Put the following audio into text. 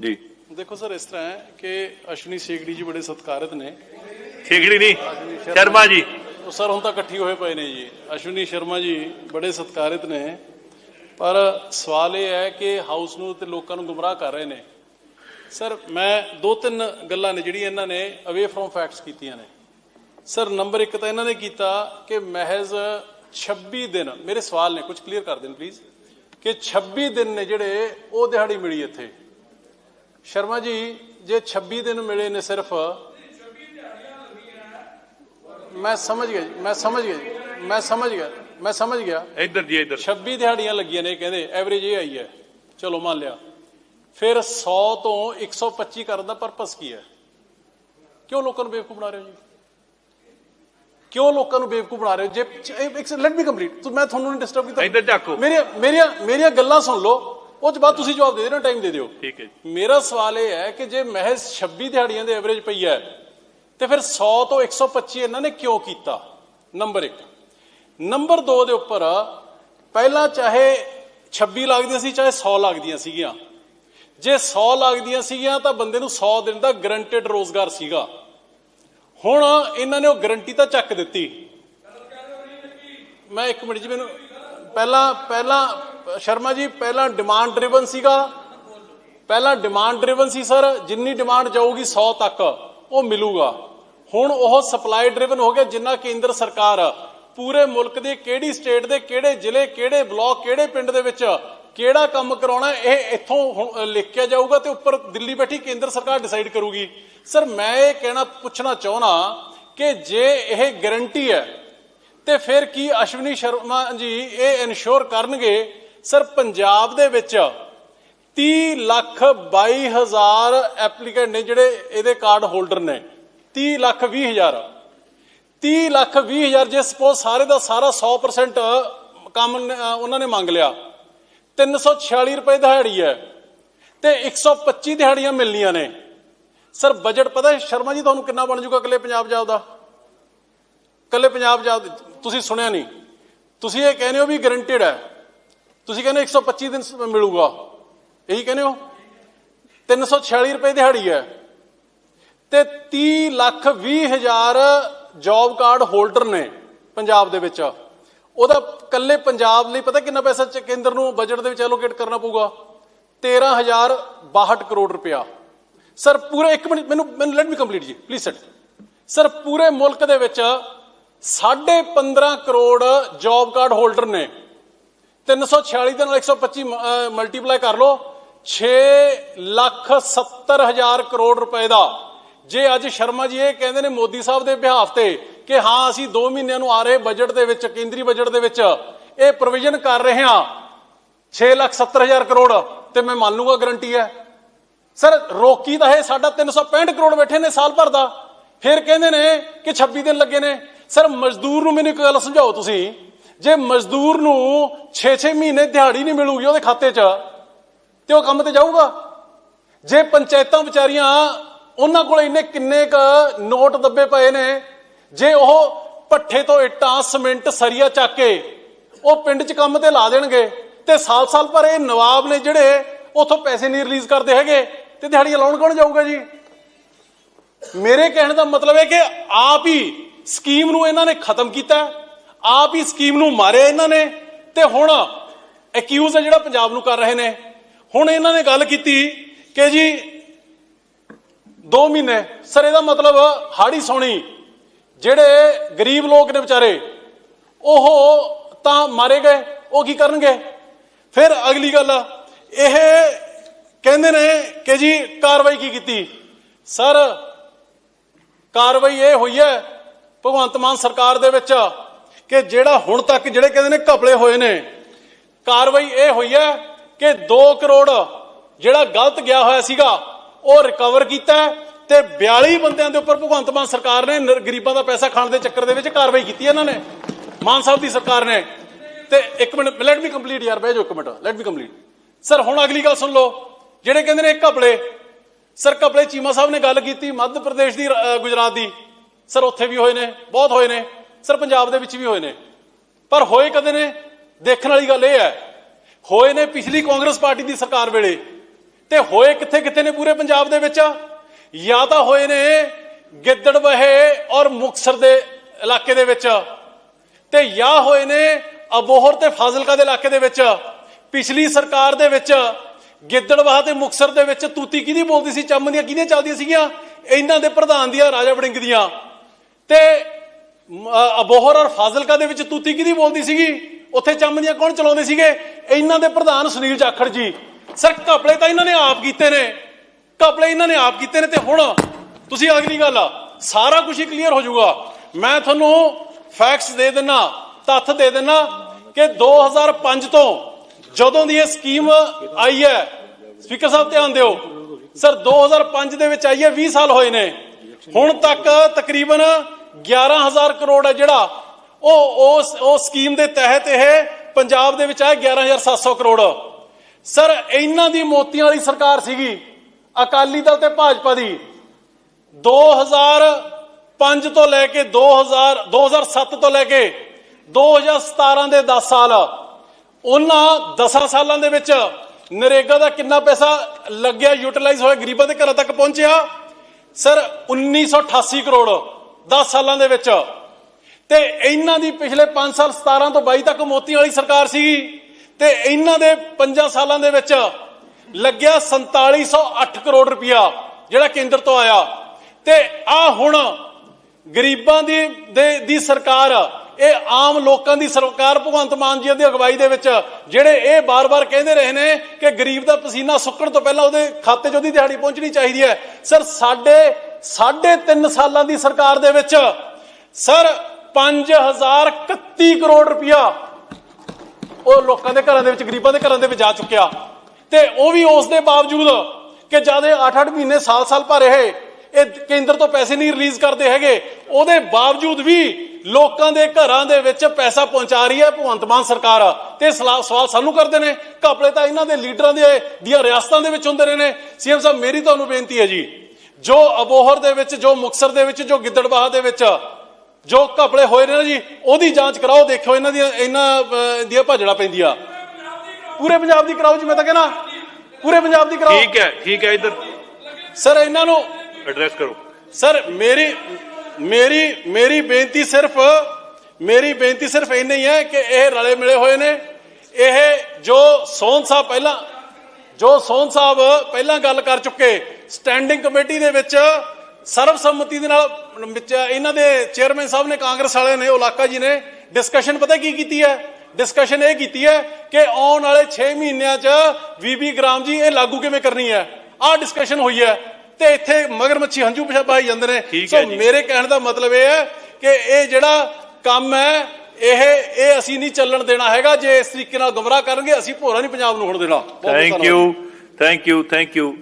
ਜੀ। ਦੇਖੋ ਸਰ ਇਸ ਤਰ੍ਹਾਂ ਹੈ ਕਿ ਅਸ਼ਵਨੀ ਸੇਗੜੀ ਜੀ ਬੜੇ ਸਤਿਕਾਰਤ ਨੇ। ਠੇਕੜੀ ਨਹੀਂ ਸ਼ਰਮਾ ਜੀ। ਉਹ ਸਰ ਹੁਣ ਤਾਂ ਇਕੱਠੀ ਹੋਏ ਪਏ ਨੇ ਜੀ। ਅਸ਼ਵਨੀ ਸ਼ਰਮਾ ਜੀ ਬੜੇ ਸਤਿਕਾਰਿਤ ਨੇ। ਪਰ ਸਵਾਲ ਇਹ ਹੈ ਕਿ ਹਾਊਸ ਨੂੰ ਤੇ ਲੋਕਾਂ ਨੂੰ ਗੁੰਮਰਾਹ ਕਰ ਰਹੇ ਨੇ। ਸਰ ਮੈਂ ਦੋ ਤਿੰਨ ਗੱਲਾਂ ਨੇ ਜਿਹੜੀਆਂ ਇਹਨਾਂ ਨੇ ਅਵੇ ਫਰੋਮ ਫੈਕਟਸ ਕੀਤੀਆਂ ਨੇ। ਸਰ ਨੰਬਰ 1 ਤਾਂ ਇਹਨਾਂ ਨੇ ਕੀਤਾ ਕਿ ਮਹਿਜ਼ 26 ਦਿਨ ਮੇਰੇ ਸਵਾਲ ਨੇ ਕੁਝ ਕਲੀਅਰ ਕਰ ਦੇਣ ਪਲੀਜ਼ ਕਿ 26 ਦਿਨ ਨੇ ਜਿਹੜੇ ਉਹ ਦਿਹਾੜੀ ਮਿਲੀ ਇੱਥੇ। ਸ਼ਰਮਾ ਜੀ ਜੇ 26 ਦਿਨ ਮਿਲੇ ਨੇ ਸਿਰਫ ਮੈਂ ਸਮਝ ਗਿਆ ਜੀ ਮੈਂ ਸਮਝ ਗਿਆ ਜੀ ਮੈਂ ਸਮਝ ਗਿਆ ਮੈਂ ਸਮਝ ਗਿਆ। ਇੱਧਰ ਜੀ ਇੱਧਰ। 26 ਦਿਹਾੜੀਆਂ ਲੱਗੀਆਂ ਨੇ ਕਹਿੰਦੇ ਐਵਰੇਜ ਇਹ ਆਈ ਹੈ। ਚਲੋ ਮੰਨ ਲਿਆ। ਫਿਰ 100 ਤੋਂ 125 ਕਰਨ ਦਾ ਪਰਪਸ ਕੀ ਹੈ? ਕਿਉਂ ਲੋਕਾਂ ਨੂੰ ਬੇਵਕੂਫ ਬਣਾ ਰਹੇ ਹੋ ਜੀ? ਕਿਉਂ ਲੋਕਾਂ ਨੂੰ ਬੇਵਕੂਫ ਬਣਾ ਰਹੇ ਹੋ? ਜੇ ਲੈਟ ਮੀ ਕੰਪਲੀਟ ਤੂੰ ਮੈਂ ਤੁਹਾਨੂੰ ਨਹੀਂ ਡਿਸਟਰਬ ਕੀਤਾ। ਇੱਧਰ ਝਾਕੋ। ਮੇਰੀਆਂ ਮੇਰੀਆਂ ਮੇਰੀਆਂ ਗੱਲਾਂ ਸੁਣ ਲਓ। ਉਹ ਤੋਂ ਬਾਅਦ ਤੁਸੀਂ ਜਵਾਬ ਦੇ ਦੇਣਾ ਟਾਈਮ ਦੇ ਦਿਓ। ਠੀਕ ਹੈ ਜੀ। ਮੇਰਾ ਸਵਾਲ ਇਹ ਹੈ ਕਿ ਜੇ ਮਹਿਜ਼ 26 ਦਿਹਾੜੀਆਂ ਦੇ ਐਵਰੇਜ ਪਈ ਹੈ ਤੇ ਫਿਰ 100 ਤੋਂ 125 ਇਹਨਾਂ ਨੇ ਕਿਉਂ ਕੀਤਾ? ਨੰਬਰ 1 ਨੰਬਰ 2 ਦੇ ਉੱਪਰ ਪਹਿਲਾਂ ਚਾਹੇ 26 ਲੱਗਦੀਆਂ ਸੀ ਚਾਹੇ 100 ਲੱਗਦੀਆਂ ਸੀਗੀਆਂ। ਜੇ 100 ਲੱਗਦੀਆਂ ਸੀਗੀਆਂ ਤਾਂ ਬੰਦੇ ਨੂੰ 100 ਦਿਨ ਦਾ ਗਰੰਟਡ ਰੋਜ਼ਗਾਰ ਸੀਗਾ। ਹੁਣ ਇਹਨਾਂ ਨੇ ਉਹ ਗਰੰਟੀ ਤਾਂ ਚੱਕ ਦਿੱਤੀ। ਮੈਂ ਇੱਕ ਮਿੰਟ ਜੀ ਮੈਨੂੰ ਪਹਿਲਾਂ ਪਹਿਲਾਂ ਸ਼ਰਮਾ ਜੀ, ਪਹਿਲਾਂ ਡਿਮਾਂਡ ਡਰਿਵਨ ਸੀਗਾ। ਪਹਿਲਾਂ ਡਿਮਾਂਡ ਡਰਿਵਨ ਸੀ, ਸਰ। ਜਿੰਨੀ ਡਿਮਾਂਡ ਜਾਊਗੀ 100 ਤੱਕ ਉਹ ਮਿਲੂਗਾ। ਹੁਣ ਉਹ ਸਪਲਾਈ ਡਰਿਵਨ ਹੋ ਗਿਆ, ਜਿੰਨਾ ਕੇਂਦਰ ਸਰਕਾਰ ਪੂਰੇ ਮੁਲਕ ਦੇ ਕਿਹੜੀ ਸਟੇਟ ਦੇ, ਕਿਹੜੇ ਜ਼ਿਲ੍ਹੇ, ਕਿਹੜੇ ਬਲਾਕ ਕਿਹੜੇ ਪਿੰਡ ਦੇ ਵਿੱਚ ਕਿਹੜਾ ਕੰਮ ਕਰਾਉਣਾ, ਇਹ ਇੱਥੋਂ ਹੁਣ ਲਿਖਿਆ ਜਾਊਗਾ ਤੇ ਉੱਪਰ ਦਿੱਲੀ ਬੈਠੀ ਕੇਂਦਰ ਸਰਕਾਰ ਡਿਸਾਈਡ ਕਰੂਗੀ। ਸਰ, ਮੈਂ ਇਹ ਕਹਿਣਾ, ਪੁੱਛਣਾ ਚਾਹਣਾ ਕਿ ਜੇ ਇਹ ਗਾਰੰਟੀ ਹੈ, ਤੇ ਫਿਰ ਕੀ ਅਸ਼ਵਨੀ ਸ਼ਰਮਾ ਜੀ ਇਹ ਇਨਸ਼ੋਰ ਕਰਨਗੇ ਸਰ, ਪੰਜਾਬ ਦੇ ਵਿੱਚ 30 ਲੱਖ 22 ਹਜ਼ਾਰ ਐਪਲੀਕੈਂਟ ਨੇ ਜਿਹੜੇ ਇਹਦੇ ਕਾਰਡ ਹੋਲਡਰ ਨੇ। 30 ਲੱਖ 20 ਹਜ਼ਾਰ। 30 ਲੱਖ 20 ਹਜ਼ਾਰ ਜੇ ਸਪੋਜ਼ ਸਾਰੇ ਦਾ ਸਾਰਾ 100% ਕੰਮ ਉਹਨਾਂ ਨੇ ਮੰਗ ਲਿਆ। 346 ਰੁਪਏ ਦਿਹਾੜੀ ਹੈ ਤੇ 125 ਦਿਹਾੜੀਆਂ ਮਿਲਣੀਆਂ ਨੇ। ਸਰ ਬਜਟ ਪਤਾ ਹੈ ਸ਼ਰਮਾ ਜੀ ਤੁਹਾਨੂੰ ਕਿੰਨਾ ਬਣ ਜਾਊਗਾ ਇਕੱਲੇ ਪੰਜਾਬ ਜਾਬ ਦਾ? ਇਕੱਲੇ ਪੰਜਾਬ ਜਾਬ ਤੁਸੀਂ ਸੁਣਿਆ ਨਹੀਂ। ਤੁਸੀਂ ਇਹ ਕਹਿੰਦੇ ਹੋ ਵੀ ਗਰੰਟਿਡ ਹੈ। ਤੁਸੀਂ ਕਹਿੰਦੇ 125 ਦਿਨ ਸ- ਮਿਲੂਗਾ। ਇਹੀ ਕਹਿੰਦੇ ਹੋ? 346 ਰੁਪਏ ਦਿਹਾੜੀ ਹੈ। ਤੇ 30 ਲੱਖ 20 ਹਜ਼ਾਰ ਜੌਬ ਕਾਰਡ ਹੋਲਡਰ ਨੇ ਪੰਜਾਬ ਦੇ ਵਿੱਚ। ਉਹਦਾ ਕੱਲੇ ਪੰਜਾਬ ਲਈ ਪਤਾ ਕਿੰਨਾ ਪੈਸਾ ਕੇਂਦਰ ਨੂੰ ਬਜਟ ਦੇ ਵਿੱਚ ਐਲੋਕੇਟ ਕਰਨਾ ਪਊਗਾ? 13062 ਕਰੋੜ ਰੁਪਇਆ। ਸਰ, ਪੂਰੇ 1 ਮਿੰਟ, ਮੈਨੂੰ ਮੈਨੂੰ ਲੈਟ ਮੀ ਕੰਪਲੀਟ ਜੀ ਪਲੀਜ਼ ਸੈਟ ਸਰ, ਪੂਰੇ ਮੁਲਕ ਦੇ ਵਿੱਚ 15.5 ਕਰੋੜ ਜੌਬ ਕਾਰਡ ਹੋਲਡਰ ਨੇ। 346 ਦੇ ਨਾਲ 125 ਮਲਟੀਪਲਾਈ ਕਰ ਲਓ। 6 ਲੱਖ 70 ਹਜ਼ਾਰ ਕਰੋੜ ਰੁਪਏ ਦਾ। ਜੇ ਅੱਜ ਸ਼ਰਮਾ ਜੀ ਇਹ ਕਹਿੰਦੇ ਨੇ ਮੋਦੀ ਸਾਹਿਬ ਦੇ ਬਿਹਾਫ ਤੇ ਕਿ ਹਾਂ, ਅਸੀਂ 2 ਮਹੀਨਿਆਂ ਨੂੰ ਆ ਰਹੇ ਬਜਟ ਦੇ ਵਿੱਚ, ਕੇਂਦਰੀ ਬਜਟ ਦੇ ਵਿੱਚ, ਇਹ ਪ੍ਰੋਵੀਜ਼ਨ ਕਰ ਰਹੇ ਹਾਂ। 6 ਲੱਖ 70 ਹਜ਼ਾਰ ਕਰੋੜ, ਤੇ ਮੈਂ ਮੰਨ ਲੂੰਗਾ ਗਰੰਟੀ ਹੈ। ਸਰ, ਰੋਕੀ ਤਾਂ ਇਹ ਸਾਡਾ 365 ਕਰੋੜ ਬੈਠੇ ਨੇ ਸਾਲ ਭਰ ਦਾ। ਫਿਰ ਕਹਿੰਦੇ ਨੇ ਕਿ 26 ਦਿਨ ਲੱਗੇ ਨੇ। ਸਰ, ਮਜ਼ਦੂਰ ਨੂੰ ਮੈਨੂੰ ਇੱਕ ਗੱਲ ਸਮਝਾਓ ਤੁਸੀਂ। ਜੇ ਮਜ਼ਦੂਰ ਨੂੰ 6-6 ਮਹੀਨੇ ਦਿਹਾੜੀ ਨਹੀਂ ਮਿਲੂਗੀ ਉਹਦੇ ਖਾਤੇ 'ਚ, ਤੇ ਉਹ ਕੰਮ ਤੇ ਜਾਊਗਾ? ਜੇ ਪੰਚਾਇਤਾਂ ਵਿਚਾਰੀਆਂ ਉਹਨਾਂ ਕੋਲ ਇੰਨੇ ਕਿੰਨੇ ਕ ਨੋਟ ਦੱਬੇ ਪਏ ਨੇ, ਜੇ ਉਹ ਪੱਠੇ ਤੋਂ ਇੱਟਾਂ, ਸੀਮੈਂਟ, ਸਰੀਆ ਚੱਕ ਕੇ ਉਹ ਪਿੰਡ 'ਚ ਕੰਮ ਤੇ ਲਾ ਦੇਣਗੇ, ਤੇ ਸਾਲ-ਸਾਲ ਪਰ ਇਹ ਨਵਾਬ ਨੇ ਜਿਹੜੇ ਉਥੋਂ ਪੈਸੇ ਨਹੀਂ ਰਿਲੀਜ਼ ਕਰਦੇ ਹੈਗੇ, ਤੇ ਦਿਹਾੜੀਆਂ ਲਾਉਣ ਕੌਣ ਜਾਊਗਾ ਜੀ? ਮੇਰੇ ਕਹਿਣ ਦਾ ਮਤਲਬ ਹੈ ਕਿ ਆਪ ਹੀ ਸਕੀਮ ਨੂੰ ਇਹਨਾਂ ਨੇ ਖਤਮ ਕੀਤਾ। ਆਪ ਹੀ ਸਕੀਮ ਨੂੰ ਮਾਰਿਆ ਇਹਨਾਂ ਨੇ ਤੇ ਹੁਣ ਅਕਿਊਜ਼ ਹੈ ਜਿਹੜਾ ਪੰਜਾਬ ਨੂੰ ਕਰ ਰਹੇ ਨੇ। ਹੁਣ ਇਹਨਾਂ ਨੇ ਗੱਲ ਕੀਤੀ ਕਿ ਜੀ 2 ਮਹੀਨੇ, ਸਰ ਇਹਦਾ ਮਤਲਬ ਹਾੜੀ ਸੋਣੀ, ਜਿਹੜੇ ਗਰੀਬ ਲੋਕ ਨੇ ਵਿਚਾਰੇ, ਉਹ ਤਾਂ ਮਾਰੇ ਗਏ, ਉਹ ਕੀ ਕਰਨਗੇ? ਫਿਰ ਅਗਲੀ ਗੱਲ ਇਹ ਕਹਿੰਦੇ ਨੇ ਕਿ ਜੀ ਕਾਰਵਾਈ ਕੀ ਕੀਤੀ? ਸਰ, ਕਾਰਵਾਈ ਇਹ ਹੋਈ ਹੈ, ਭਗਵੰਤ ਮਾਨ ਸਰਕਾਰ ਦੇ ਵਿੱਚ ਕਿ ਜਿਹੜਾ ਹੁਣ ਤੱਕ ਜਿਹੜੇ ਕਹਿੰਦੇ ਨੇ ਘਪਲੇ ਹੋਏ ਨੇ, ਕਾਰਵਾਈ ਇਹ ਹੋਈ ਹੈ ਕਿ 2 ਕਰੋੜ ਜਿਹੜਾ ਗਲਤ ਗਿਆ ਹੋਇਆ ਸੀਗਾ, ਉਹ ਰਿਕਵਰ ਕੀਤਾ ਹੈ ਤੇ 42 ਬੰਦਿਆਂ ਦੇ ਉੱਪਰ ਭਗਵੰਤ ਮਾਨ ਸਰਕਾਰ ਨੇ ਗਰੀਬਾਂ ਦਾ ਪੈਸਾ ਖਾਣ ਦੇ ਚੱਕਰ ਦੇ ਵਿੱਚ ਕਾਰਵਾਈ ਕੀਤੀ ਇਹਨਾਂ ਨੇ। ਮਾਨ ਸਾਹਿਬ ਦੀ ਸਰਕਾਰ ਨੇ। ਤੇ ਇੱਕ ਮਿੰਟ ਲੈਟ ਮੀ ਕੰਪਲੀਟ ਯਾਰ, ਬਹਿ ਜਾਓ ਇੱਕ minute let me complete sir, ਹੁਣ ਅਗਲੀ ਗੱਲ ਸੁਣ ਲਓ। ਜਿਹੜੇ ਕਹਿੰਦੇ ਨੇ ਘਪਲੇ, ਸਰ ਘਪਲੇ ਚੀਮਾ ਸਾਹਿਬ ਨੇ ਗੱਲ ਕੀਤੀ, ਮੱਧ ਪ੍ਰਦੇਸ਼ ਦੀ ਗੁਜਰਾਤ ਦੀ। ਸਰ, ਉੱਥੇ ਵੀ ਹੋਏ ਨੇ, ਬਹੁਤ ਹੋਏ ਨੇ। ਸਰ ਪੰਜਾਬ ਦੇ ਵਿੱਚ ਵੀ ਹੋਏ ਨੇ। ਪਰ ਹੋਏ ਕਦੇ ਨੇ? ਦੇਖਣ ਵਾਲੀ ਗੱਲ ਇਹ ਹੈ। ਹੋਏ ਨੇ ਪਿਛਲੀ ਕਾਂਗਰਸ ਪਾਰਟੀ ਦੀ ਸਰਕਾਰ ਵੇਲੇ। ਤੇ ਹੋਏ ਕਿੱਥੇ ਕਿੱਥੇ ਨੇ ਪੂਰੇ ਪੰਜਾਬ ਦੇ ਵਿੱਚ? ਜਾਂ ਤਾਂ ਹੋਏ ਨੇ ਗਿੱਦੜਬਹੇ ਔਰ ਮੁਕਸਰ ਦੇ ਇਲਾਕੇ ਦੇ ਵਿੱਚ। ਤੇ ਜਾਂ ਹੋਏ ਨੇ ਅਬੋਹਰ ਤੇ ਫਾਜ਼ਿਲਕਾ ਦੇ ਇਲਾਕੇ ਦੇ ਵਿੱਚ। ਪਿਛਲੀ ਸਰਕਾਰ ਦੇ ਵਿੱਚ ਗਿੱਦੜਬਾਹ ਤੇ ਮੁਕਸਰ ਦੇ ਵਿੱਚ ਤੂਤੀ ਕਿਹਦੀ ਬੋਲਦੀ ਸੀ? ਚੰਮ ਦੀਆਂ ਕਿਹਦੀਆਂ ਚੱਲਦੀਆਂ ਸੀਗੀਆਂ? ਇਹਨਾਂ ਦੇ ਪ੍ਰਧਾਨ ਦੀਆਂ, ਰਾਜਾ ਵੜਿੰਗ ਦੀਆਂ। ਤੇ ਅਬੋਹਰ ਔਰ ਫਾਜ਼ਿਲਕਾ ਦੇ ਵਿੱਚ ਤੂਤੀ ਕਿਹਦੀ ਬੋਲਦੀ ਸੀਗੀ? ਉੱਥੇ ਚੰਮਦੀਆਂ ਕੌਣ ਚਲਾਉਂਦੇ ਸੀਗੇ? ਇਹਨਾਂ ਦੇ ਪ੍ਰਧਾਨ ਸੁਨੀਲ ਜਾਖੜ ਜੀ। ਸਰ, ਘਪਲੇ ਤਾਂ ਇਹਨਾਂ ਨੇ ਆਪ ਕੀਤੇ ਨੇ। ਘਪਲੇ ਇਹਨਾਂ ਨੇ ਆਪ ਕੀਤੇ ਨੇ ਤੇ ਹੁਣ ਤੁਸੀਂ ਅਗਲੀ ਗੱਲ ਆ। ਸਾਰਾ ਕੁਝ ਹੀ ਕਲੀਅਰ ਹੋ ਜਾਊਗਾ। ਮੈਂ ਤੁਹਾਨੂੰ ਫੈਕਟਸ ਦੇ ਦਿੰਨਾ, ਤੱਥ ਦੇ ਦਿੰਨਾ ਕਿ 2005 ਤੋਂ ਜਦੋਂ ਦੀ ਇਹ ਸਕੀਮ ਆਈ ਹੈ ਸਪੀਕਰ ਸਾਹਿਬ ਧਿਆਨ ਦਿਓ। ਸਰ 2005 ਦੇ ਵਿੱਚ ਆਈ ਹੈ 20 ਸਾਲ ਹੋਏ ਨੇ। ਹੁਣ ਤੱਕ ਤਕਰੀਬਨ 11000 ਕਰੋੜ ਹੈ ਜਿਹੜਾ। ਉਹ, ਉਸ ਉਹ ਸਕੀਮ ਦੇ ਤਹਿਤ ਇਹ ਪੰਜਾਬ ਦੇ ਵਿੱਚ ਆਇਆ 11700 ਕਰੋੜ। ਸਰ, ਇਹਨਾਂ ਦੀ ਮੋਤੀਆਂ ਵਾਲੀ ਸਰਕਾਰ ਸੀਗੀ, ਅਕਾਲੀ ਦਲ ਤੇ ਭਾਜਪਾ ਦੀ। 2005 ਤੋਂ ਲੈ ਕੇ 2000 2007 ਤੋਂ ਲੈ ਕੇ 2017 ਦੇ 10 ਸਾਲ, ਉਹਨਾਂ 10 ਸਾਲਾਂ ਦੇ ਵਿੱਚ ਨਰੇਗਾ ਦਾ ਕਿੰਨਾ ਪੈਸਾ ਲੱਗਿਆ, ਯੂਟਿਲਾਈਜ਼ ਹੋਇਆ, ਗਰੀਬਾਂ ਦੇ ਘਰਾਂ ਤੱਕ ਪਹੁੰਚਿਆ। ਸਰ 1988 ਕਰੋੜ। 10 ਸਾਲਾਂ ਦੇ ਵਿੱਚ। ਤੇ ਇਹਨਾਂ ਦੀ ਪਿਛਲੇ 5 ਸਾਲ 17 ਤੋਂ 22 ਤੱਕ ਮੋਤੀ ਵਾਲੀ ਸਰਕਾਰ ਸੀਗੀ। ਤੇ ਇਹਨਾਂ ਦੇ 5 ਸਾਲਾਂ ਦੇ ਵਿੱਚ ਲੱਗਿਆ 4708 ਕਰੋੜ ਰੁਪਇਆ ਜਿਹੜਾ ਕੇਂਦਰ ਤੋਂ ਆਇਆ। ਤੇ ਆ ਹੁਣ ਗਰੀਬਾਂ ਦੀ, ਦੇ- ਦੀ ਸਰਕਾਰ, ਇਹ ਆਮ ਲੋਕਾਂ ਦੀ ਸਰਕਾਰ ਭਗਵੰਤ ਮਾਨ ਜੀ ਦੀ ਅਗਵਾਈ ਦੇ ਵਿੱਚ ਜਿਹੜੇ ਇਹ ਬਾਰ-ਬਾਰ ਕਹਿੰਦੇ ਰਹੇ ਨੇ ਕਿ ਗਰੀਬ ਦਾ ਪਸੀਨਾ ਸੁੱਕਣ ਤੋਂ ਪਹਿਲਾਂ ਉਹਦੇ ਖਾਤੇ 'ਚ ਉਹਦੀ ਦਿਹਾੜੀ ਪਹੁੰਚਣੀ ਚਾਹੀਦੀ ਹੈ। ਸਰ, ਸਾਡੇ ਸਾਢੇ 3 ਸਾਲਾਂ ਦੀ ਸਰਕਾਰ ਦੇ ਵਿੱਚ, ਸਰ 5031 ਕਰੋੜ ਰੁਪਇਆ ਉਹ ਲੋਕਾਂ ਦੇ ਘਰਾਂ ਦੇ ਵਿੱਚ, ਗਰੀਬਾਂ ਦੇ ਘਰਾਂ ਦੇ ਵਿੱਚ ਜਾ ਚੁੱਕਿਆ। ਤੇ ਉਹ ਵੀ ਉਸ ਦੇ ਬਾਵਜੂਦ ਕਿ ਜਦ ਇਹ 8-8 ਮਹੀਨੇ ਸਾਲ-ਸਾਲ ਭਰ ਰਹੇ, ਇਹ ਕੇਂਦਰ ਤੋਂ ਪੈਸੇ ਨਹੀਂ ਰਿਲੀਜ਼ ਕਰਦੇ ਹੈਗੇ, ਉਹਦੇ ਬਾਵਜੂਦ ਵੀ ਲੋਕਾਂ ਦੇ ਘਰਾਂ ਦੇ ਵਿੱਚ ਪੈਸਾ ਪਹੁੰਚਾ ਰਹੀ ਹੈ ਭਗਵੰਤ ਮਾਨ ਸਰਕਾਰ। ਤੇ ਸਲਾ- ਸਵਾਲ ਸਾਨੂੰ ਕਰਦੇ ਨੇ। ਘਪਲੇ ਤਾਂ ਇਹਨਾਂ ਦੇ ਲੀਡਰਾਂ ਦੇ ਦੀਆਂ ਰਿਆਸਤਾਂ ਦੇ ਵਿੱਚ ਹੁੰਦੇ ਰਹੇ ਨੇ। ਸੀਐਮ ਸਾਹਿਬ, ਮੇਰੀ ਤੁਹਾਨੂੰ ਬੇਨਤੀ ਹੈ ਜੀ ਜੋ ਅਬੋਹਰ ਦੇ ਵਿੱਚ ਜੋ ਮੁਕਸਰ ਦੇ ਵਿੱਚ ਜੋ ਗਿੱਦੜਬਾਹ ਦੇ ਵਿੱਚ ਜੋ ਘਪਲੇ ਹੋਏ ਨੇ ਨਾ ਜੀ ਉਹਦੀ ਜਾਂਚ ਕਰਾਓ ਦੇਖਿਓ ਇਹਨਾਂ ਦੀਆਂ ਇਹਨਾਂ ਦੀਆਂ ਭਾਜੜਾ ਪੈਂਦੀਆਂ। ਪੂਰੇ ਪੰਜਾਬ ਦੀ ਕਰਾਓ ਜੀ ਮੈਂ ਤਾਂ ਕਹਿੰਦਾ ਪੂਰੇ ਪੰਜਾਬ ਦੀ ਕਰਾਓ। ਠੀਕ ਹੈ ਠੀਕ ਹੈ ਇੱਧਰ। ਸਰ ਇਹਨਾਂ ਨੂੰ ਐਡਰੈਸ ਕਰੋ। ਸਰ ਮੇਰੀ ਮੇਰੀ ਮੇਰੀ ਬੇਨਤੀ ਸਿਰਫ ਮੇਰੀ ਬੇਨਤੀ ਸਿਰਫ ਇੰਨੀ ਹੀ ਹੈ ਕਿ ਇਹ ਰਲੇ ਮਿਲੇ ਹੋਏ ਨੇ। ਇਹ ਜੋ ਸੋਹਣ ਸਾਹਿਬ ਪਹਿਲਾਂ ਜੋ ਸੋਹਣ ਸਾਹਿਬ ਪਹਿਲਾਂ ਗੱਲ ਕਰ ਚੁੱਕੇ ਸਟੈਂਡਿੰਗ ਕਮੇਟੀ ਦੇ ਵਿੱਚ ਸਰਬਸੰਮਤੀ ਦੇ ਨਾਲ ਵਿੱਚ ਇਹਨਾਂ ਦੇ ਚੇਅਰਮੈਨ ਸਾਹਿਬ ਨੇ ਕਾਂਗਰਸ ਵਾਲੇ ਨੇ ਉਲਾਕਾ ਜੀ ਨੇ ਡਿਸਕਸ਼ਨ ਪਤਾ ਕੀ ਕੀਤੀ ਹੈ? ਡਿਸਕਸ਼ਨ ਇਹ ਕੀਤੀ ਹੈ ਕਿ ਆਉਣ ਵਾਲੇ 6 ਮਹੀਨਿਆਂ 'ਚ 20 ਗ੍ਰਾਮ ਜੀ ਇਹ ਲਾਗੂ ਕਿਵੇਂ ਕਰਨੀ ਹੈ? ਆਹ ਡਿਸਕਸ਼ਨ ਹੋਈ ਹੈ ਤੇ ਇੱਥੇ ਮਗਰਮੱਛੀ ਹੰਝੂ ਪਿਛਾ ਪਾਈ ਜਾਂਦੇ ਨੇ। ਸੋ। ਮੇਰੇ ਕਹਿਣ ਦਾ ਮਤਲਬ ਇਹ ਹੈ ਕਿ ਇਹ ਜਿਹੜਾ ਕੰਮ ਹੈ ਇਹ ਇਹ ਅਸੀਂ ਨਹੀਂ ਚੱਲਣ ਦੇਣਾ ਹੈਗਾ। ਜੇ ਇਸ ਤਰੀਕੇ ਨਾਲ ਗੁੰਮਰਾਹ ਕਰਨਗੇ ਅਸੀਂ ਭੋਰਾ ਨਹੀਂ ਪੰਜਾਬ ਨੂੰ ਹੋਣ ਦੇਣਾ। Thank. You thank you thank you